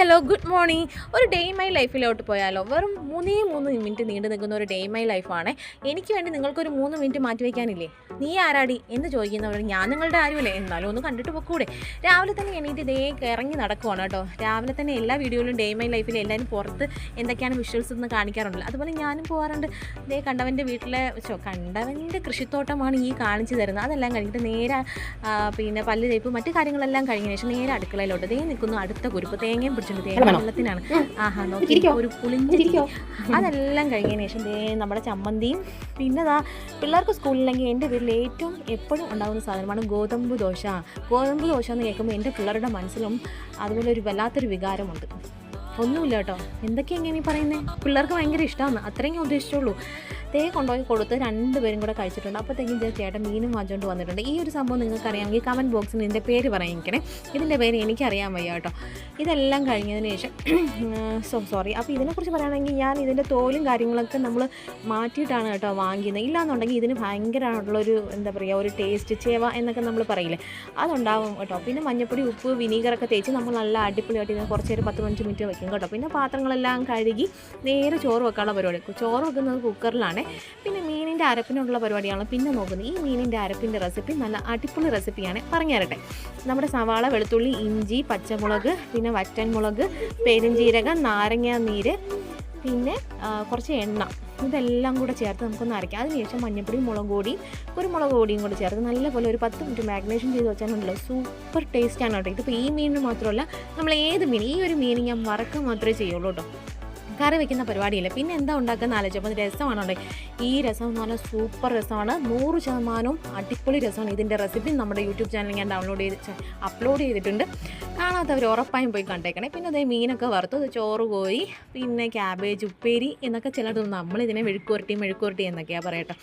Hello good morning. ഒരു day my ലൈഫിലോട്ട് പോയാലോ. വെറും മൂന്നേ മൂന്ന് മിനിറ്റ് നീണ്ടു നിൽക്കുന്ന ഒരു ഡേ മൈ ലൈഫാണ്. എനിക്ക് വേണ്ടി നിങ്ങൾക്കൊരു മൂന്ന് മിനിറ്റ് മാറ്റി വയ്ക്കാനില്ലേ? നീ ആരാടി? എന്ന് ചോദിക്കുന്നവർ ഞാൻ നിങ്ങളുടെ ആരുമല്ലേ? എന്നാലും ഒന്ന് കണ്ടിട്ട് പൊക്കൂടെ. രാവിലെ തന്നെ എണീറ്റ് ഇതേ ഇറങ്ങി നടക്കുവാണ് കേട്ടോ. രാവിലെ തന്നെ എല്ലാ വീഡിയോയിലും ഡേ മൈ ലൈഫിൽ എല്ലാവരും പുറത്ത് എന്തൊക്കെയാണ് വിഷ്വൽസ് എന്ന് കാണിക്കാറുണ്ട് അതുപോലെ ഞാനും പോകാറുണ്ട് ഇതേ കണ്ടവന്റെ വീട്ടിലെ ചോ കണ്ടവന്റെ കൃഷിത്തോട്ടമാണ് ഈ കാണിച്ചു തരുന്നത്. അതെല്ലാം കഴിഞ്ഞിട്ട് നേരെ പിന്നെ പല്ല് തേപ്പ് മറ്റു കാര്യങ്ങളെല്ലാം കഴിഞ്ഞ ശേഷം നേരെ അടുക്കളയിലോട്ട് ദേ നിൽക്കുന്നു. അടുത്ത കുരുപ്പ് തേങ്ങയും ആഹാ നോക്കി. ഒരു പുളിഞ്ചിരിക്കോ അതെല്ലാം കഴിഞ്ഞതിന് ശേഷം ദേ നമ്മുടെ ചമ്മന്തിയും പിന്നെ ദാ പിള്ളേർക്ക് സ്കൂളിലെങ്കിൽ എന്റെ വീട്ടിൽ ഏറ്റവും എപ്പോഴും ഉണ്ടാകുന്ന സാധനമാണ് ഗോതമ്പ് ദോശ. ഗോതമ്പ് ദോശ എന്ന് കേൾക്കുമ്പോൾ എന്റെ പിള്ളേരുടെ മനസ്സിലും അതുപോലെ ഒരു വല്ലാത്തൊരു വികാരമുണ്ട്. ഒന്നുമില്ല കേട്ടോ. എന്തൊക്കെയാണ് ഇങ്ങനെ പറയുന്നത് പിള്ളേർക്ക് ഭയങ്കര ഇഷ്ടമാണ്. അത്രയും ഞാൻ ഉദ്ദേശിച്ചുള്ളൂ. തേ കൊണ്ടുപോയി കൊടുത്ത് രണ്ടുപേരും കൂടെ കഴിച്ചിട്ടുണ്ട്. അപ്പോഴത്തേക്കും ഞാൻ ചേട്ടൻ മീനും വാങ്ങിച്ചുകൊണ്ട് വന്നിട്ടുണ്ട്. ഈ ഒരു സംഭവം നിങ്ങൾക്ക് അറിയാമെങ്കിൽ കമന്റ് ബോക്സിൽ ഇതിന്റെ പേര് പറയിക്കണേ. ഇതിന്റെ പേര് എനിക്കറിയാൻ വയ്യ കേട്ടോ. ഇതെല്ലാം കഴിഞ്ഞതിന് ശേഷം സോ സോറി അപ്പോൾ ഇതിനെക്കുറിച്ച് പറയുകയാണെങ്കിൽ ഞാൻ ഇതിന്റെ തോലും കാര്യങ്ങളൊക്കെ നമ്മൾ മാറ്റിയിട്ടാണ് കേട്ടോ വാങ്ങിക്കുന്നത്. ഇല്ലാന്നുണ്ടെങ്കിൽ ഇതിന് ഭയങ്കരമായിട്ടുള്ളൊരു എന്താ പറയുക ഒരു ടേസ്റ്റ് ചേവ എന്നൊക്കെ നമ്മൾ പറയില്ലേ. അതുണ്ടാവും കേട്ടോ. പിന്നെ മഞ്ഞപ്പൊടി ഉപ്പ് വിനീഗറൊക്കെ തേച്ച് നമ്മൾ നല്ല അടിപൊളിയായിട്ട് ഇതിന് കുറച്ച് നേരം പത്ത് പതിനഞ്ച് മിനിറ്റ് വയ്ക്കും കേട്ടോ. പിന്നെ പാത്രങ്ങളെല്ലാം കഴുകി നേരെ ചോറ് വെക്കാനുള്ള പരിപാടി. ചോറ് വെക്കുന്നത് കുക്കറിലാണ്. പിന്നെ മീനിന്റെ അരപ്പിനുള്ള പരിപാടിയാണ് പിന്നെ നോക്കുന്നത്. ഈ മീനിന്റെ അരപ്പിന്റെ റെസിപ്പി നല്ല അടിപൊളി റെസിപ്പിയാണ് പറഞ്ഞു തരട്ടെ. നമ്മുടെ സവാള വെളുത്തുള്ളി ഇഞ്ചി പച്ചമുളക് പിന്നെ വറ്റൻമുളക് പെരുംജീരകം നാരങ്ങ നീര് പിന്നെ കുറച്ച് എണ്ണ. ഇതെല്ലാം കൂടെ ചേർത്ത് നമുക്കൊന്ന് അരയ്ക്കാം. അതിനുശേഷം മഞ്ഞപ്പൊടി മുളക് പൊടിയും കുരുമുളക് പൊടിയും കൂടെ ചേർത്ത് നല്ലപോലെ ഒരു പത്ത് മിനിറ്റ് മാഗ്നേഷൻ ചെയ്ത് വെച്ചാലുണ്ടല്ലോ സൂപ്പർ ടേസ്റ്റാണ് കേട്ടോ. ഇതിപ്പോൾ ഈ മീനിന് മാത്രമല്ല നമ്മൾ ഏത് മീൻ ഈ ഒരു മീൻ ഞാൻ മറക്കാൻ മാത്രമേ ചെയ്യുള്ളൂ കേട്ടോ. കറി വെക്കുന്ന പരിപാടിയില്ല. പിന്നെ എന്താ ഉണ്ടാക്കുന്ന ആലോചിച്ചപ്പോൾ രസമാണ് ഉണ്ടായി ഈ രസം എന്ന് പറഞ്ഞാൽ സൂപ്പർ രസമാണ്. നൂറ് ശതമാനവും അടിപൊളി രസമാണ്. ഇതിന്റെ റെസിപ്പി നമ്മുടെ യൂട്യൂബ് ചാനലിൽ ഞാൻ ഡൗൺലോഡ് ചെയ്ത് അപ്ലോഡ് ചെയ്തിട്ടുണ്ട്. കാണാത്തവർ ഉറപ്പായും പോയി കണ്ടേക്കണേ. പിന്നെ അതേ മീനൊക്കെ വറുത്തു. ചോറ് പോയി. പിന്നെ ക്യാബേജ് ഉപ്പേരി എന്നൊക്കെ ചിലർ നമ്മളിതിനെ മെഴുക്കുവരട്ടി മെഴുക്കുവരട്ടി എന്നൊക്കെയാണ് പറയട്ടെ.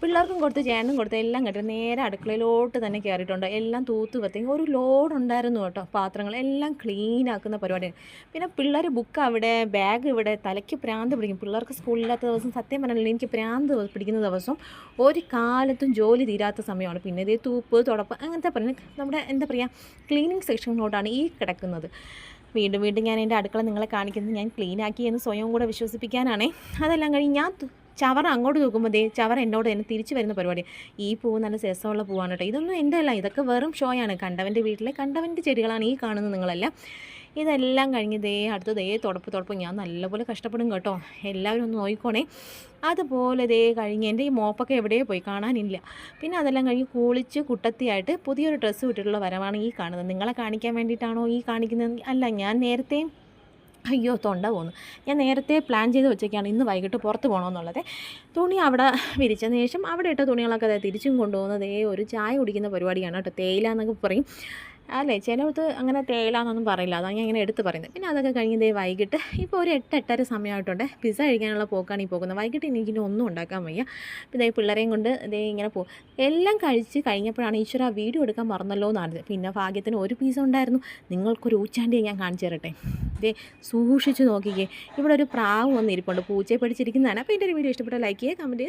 പിള്ളേർക്കും കൊടുത്ത് ചേട്ടനും കൊടുത്ത് എല്ലാം കേട്ടോ നേരെ അടുക്കളയിലോട്ട് തന്നെ കയറിയിട്ടുണ്ട് എല്ലാം തൂത്ത് പത്തി ഒരു ലോഡ് ഉണ്ടായിരുന്നു കേട്ടോ. പാത്രങ്ങൾ എല്ലാം ക്ലീൻ ആക്കുന്ന പരിപാടിയാണ്. പിന്നെ പിള്ളേർ ബുക്ക് അവിടെ ബാഗ് ഇവിടെ തലയ്ക്ക് പ്രാന്ത് പിടിക്കും. പിള്ളേർക്ക് സ്കൂളില്ലാത്ത ദിവസം സത്യം പറഞ്ഞാൽ എനിക്ക് പ്രാന്ത് പിടിക്കുന്ന ദിവസം ഒരു കാലത്തും ജോലി തീരാത്ത സമയമാണ്. പിന്നെ ഇതേ തൂപ്പ് തുടപ്പ് അങ്ങനത്തെ പറഞ്ഞ് നമ്മുടെ എന്താ പറയുക ക്ലീനിങ് സെക്ഷനിലോട്ടാണ് ഈ കിടക്കുന്നത്. വീണ്ടും വീണ്ടും ഞാൻ എന്റെ അടുക്കള നിങ്ങളെ കാണിക്കുന്നത് ഞാൻ ക്ലീനാക്കി എന്ന് സ്വയം കൂടെ വിശ്വസിപ്പിക്കാനാണേ. അതെല്ലാം കഴിഞ്ഞ് ഞാൻ ചവറ അങ്ങോട്ട് നോക്കുമ്പോൾ ദേ ചവർ എന്നോട് തന്നെ തിരിച്ചു വരുന്ന പരിപാടി. ഈ പൂവ് നല്ല രസമുള്ള പൂവാണ് കേട്ടോ. ഇതൊന്നും എന്റെ അല്ല. ഇതൊക്കെ വെറും ഷോയാണ് കണ്ടവന്റെ വീട്ടിലെ കണ്ടവന്റെ ചെടികളാണ് ഈ കാണുന്നത് നിങ്ങളെല്ലാം. ഇതെല്ലാം കഴിഞ്ഞ് ദേ അടുത്ത് ദേ തുടപ്പ് തുടപ്പ് ഞാൻ നല്ലപോലെ കഷ്ടപ്പെടും കേട്ടോ. എല്ലാവരും ഒന്ന് നോക്കിക്കോണേ. അതുപോലെ ദേ കഴിഞ്ഞ് എന്റെ ഈ മോപ്പൊക്കെ എവിടെയോ പോയി. കാണാനില്ല. പിന്നെ അതെല്ലാം കഴിഞ്ഞ് കുളിച്ച് കുട്ടത്തിയായിട്ട് പുതിയൊരു ഡ്രസ്സ് വിട്ടിട്ടുള്ള വരവാണ് ഈ കാണുന്നത്. നിങ്ങളെ കാണിക്കാൻ വേണ്ടിയിട്ടാണോ ഈ കാണിക്കുന്നത്? അല്ല ഞാൻ നേരത്തെ അയ്യോ തൊണ്ട പോകുന്നു ഞാൻ നേരത്തെ പ്ലാൻ ചെയ്ത് വെച്ചേക്കാണ് ഇന്ന് വൈകിട്ട് പുറത്ത് പോകണമെന്നുള്ളത് തുണി അവിടെ വിരിച്ചതിന് ശേഷം അവിടെ ഇട്ട തുണികളൊക്കെ അതായത് തിരിച്ചും കൊണ്ടുപോകുന്നത് ഒരു ചായ കുടിക്കുന്ന പരിപാടിയാണ് കേട്ടോ തേയില എന്നൊക്കെ പറയും. അല്ലേ? ചിലടത്ത് അങ്ങനെ തേയില എന്നൊന്നും പറയില്ല. അതാണ് ഞാൻ ഇങ്ങനെ എടുത്ത് പറയുന്നത്. പിന്നെ അതൊക്കെ കഴിഞ്ഞ് ദേ വൈകിട്ട് ഇപ്പോൾ ഒരു എട്ട് എട്ടര സമയമായിട്ടുണ്ട്. പിസ്സ കഴിക്കാനുള്ള പോക്കാണ് ഈ പോകുന്നത്. വൈകിട്ട് എനിക്കിനി ഒന്നും ഉണ്ടാക്കാൻ വയ്യ. ദേ പിള്ളേരെയും കൊണ്ട് ഇതേ ഇങ്ങനെ പോകും. എല്ലാം കഴിച്ച് കഴിഞ്ഞപ്പോഴാണ് ഈശ്വര വീഡിയോ എടുക്കാൻ മറന്നല്ലോ എന്നാണ് പിന്നെ ഭാഗ്യത്തിന് ഒരു പീസ് ഉണ്ടായിരുന്നു. നിങ്ങൾക്കൊരു ഊച്ചാണ്ടിയെ ഞാൻ കാണിച്ചു തരട്ടെ. ദേ സൂക്ഷിച്ച് നോക്കിക്കേ. ഇവിടെ ഒരു പ്രാവ് വന്നിരിപ്പുണ്ട്. പൂച്ചയെ പഠിച്ചിരിക്കുന്നതാണ് അപ്പോൾ എന്റെ ഒരു വീഡിയോ ഇഷ്ടപ്പെട്ട ലൈക്ക് ചെയ്യുക കമന്റ്